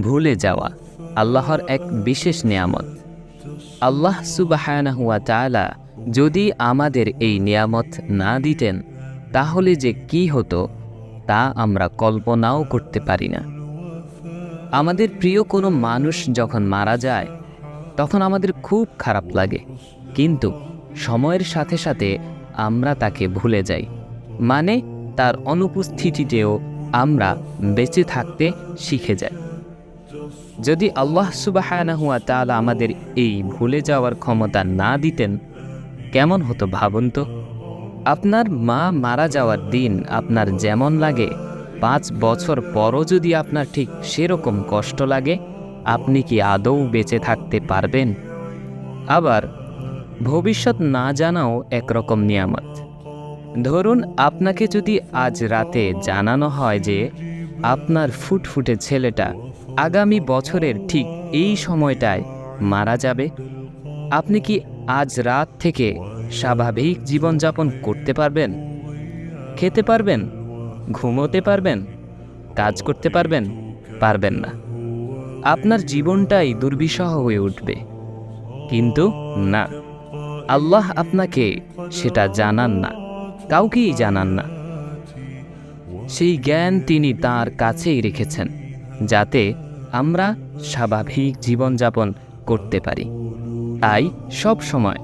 ভুলে যাওয়া আল্লাহর এক বিশেষ নিয়ামত। আল্লাহ সুবাহানাহুয়া তাআলা যদি আমাদের এই নিয়ামত না দিতেন, তাহলে যে কি হতো তা আমরা কল্পনাও করতে পারি না। আমাদের প্রিয় কোনো মানুষ যখন মারা যায়, তখন আমাদের খুব খারাপ লাগে। কিন্তু সময়ের সাথে সাথে আমরা তাকে ভুলে যাই। মানে তার অনুপস্থিতিতেও আমরা বেঁচে থাকতে শিখে যাই। যদি আল্লাহ সুবাহানাহুয়া তাআলা আমাদের এই ভুলে যাওয়ার ক্ষমতা না দিতেন, কেমন হতো ভাবুন তো? আপনার মা মারা যাওয়ার দিন আপনার যেমন লাগে, পাঁচ বছর পরও যদি আপনার ঠিক সেরকম কষ্ট লাগে, আপনি কি আদৌ বেঁচে থাকতে পারবেন? আবার, ভবিষ্যৎ না জানাও একরকম নিয়ামত। ধরুন আপনাকে যদি আজ রাতে জানানো হয় যে আপনার ফুটফুটে ছেলেটা আগামী বছরের ঠিক এই সময়টায় মারা যাবে, আপনি কি আজ রাত থেকে স্বাভাবিক জীবনযাপন করতে পারবেন? খেতে পারবেন? ঘুমোতে পারবেন? কাজ করতে পারবেন? পারবেন না। আপনার জীবনটাই দুর্বিষহ হয়ে উঠবে। কিন্তু না, আল্লাহ আপনাকে সেটা জানান না। কাউকেই জানান না। সেই জ্ঞান তিনি তার কাছেই রেখেছেন, যাতে আমরা স্বাভাবিক জীবনযাপন করতে পারি। তাই সব সময়,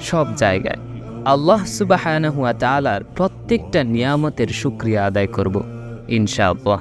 সব জায়গায় আল্লাহ সুবাহানহুয়া তালার প্রত্যেকটা নিয়ামতের সুক্রিয়া আদায় করব, ইনশাআল্লাহ।